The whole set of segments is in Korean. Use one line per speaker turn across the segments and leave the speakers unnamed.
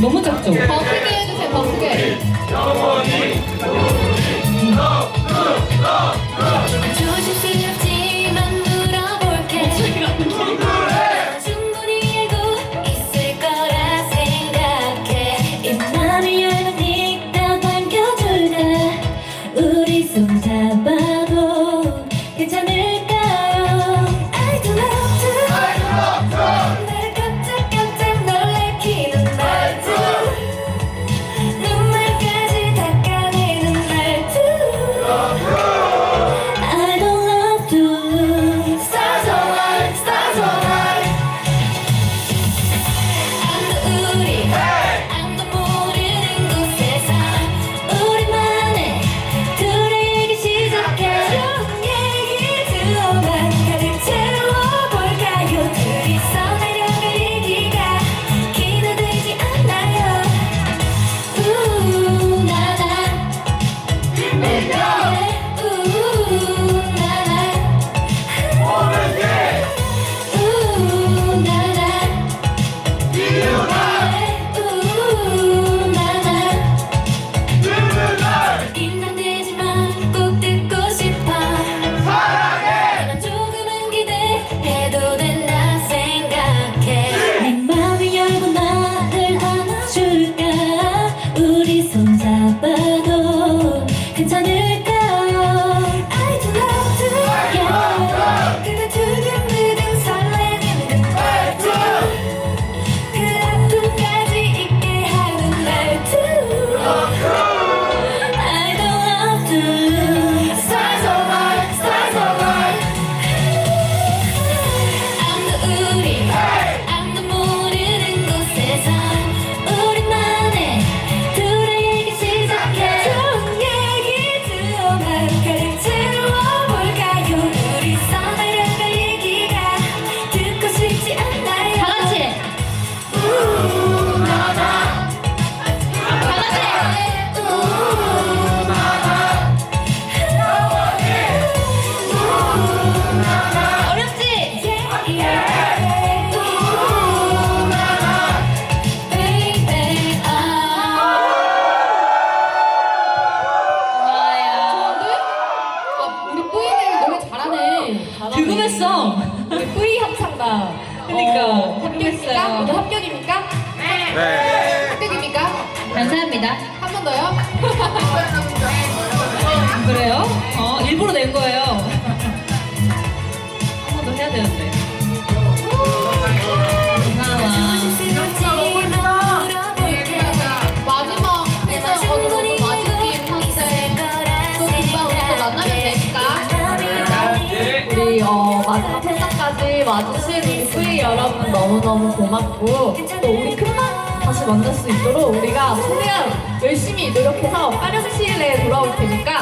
너무 작죠? 궁금했어.
우리 뿌이 합창단.
그러니까,
어, 합격입니까? 모두 합격입니까? 네. 합격입니까?
감사합니다.
한 번 더요? 회사까지 와주신 우리 여러분 너무너무 고맙고 또 우리 금방 다시 만날 수 있도록 우리가 최대한 열심히 노력해서 빠른 시일 내에 돌아올 테니까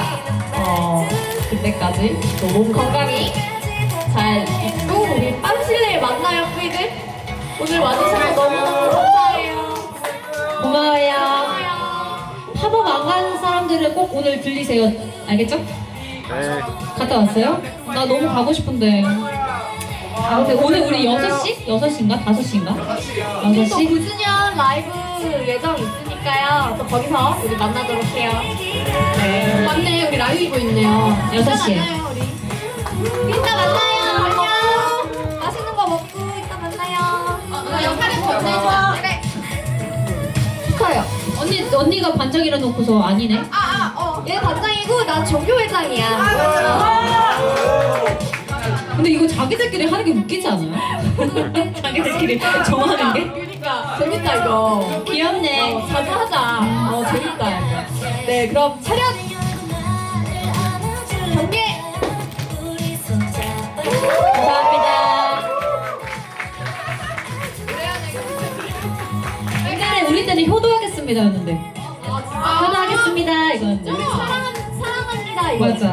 어, 그때까지 또 몸 건강히 잘 있고 우리 빠른 시일 내에 만나요 뿌이들 오늘 와주셔서 너무너무 감사해요
고마워요.
고마워요
팝업 안 가는 사람들은 꼭 오늘 들리세요. 알겠죠?
네.
갔다 왔어요? 나 너무 가고 싶은데. 아, 근데 오늘 우리 6시? 6시인가? 5시인가?
또
6시?
9주년 라이브 예정 있으니까요. 또 거기서 우리 만나도록 해요. 네. 맞네, 우리 라이브 있네요.
여섯 시에.
이따 만나요, 우리. 이따 만나요. 안녕. 맛있는 거 먹고 이따 만나요. 어, 건네줘. 그래. 축하해요.
언니, 언니가 반짝이라 놓고서 아니네?
아, 아, 어. 얘 반장이고 난 정교회장이야.
근데 이거 자기들끼리 하는 게 웃기지 않아요? 자기들끼리 정하는 게?
그러니까 재밌다 이거.
귀엽네.
어, 자주 하자. 어, 재밌다. 네, 그럼 차렷. 경례.
감사합니다. 옛날에 우리 때는 효도하겠습니다 였는데.
아,
효도하겠습니다 이거였죠.
사랑합니다 이거.
맞아.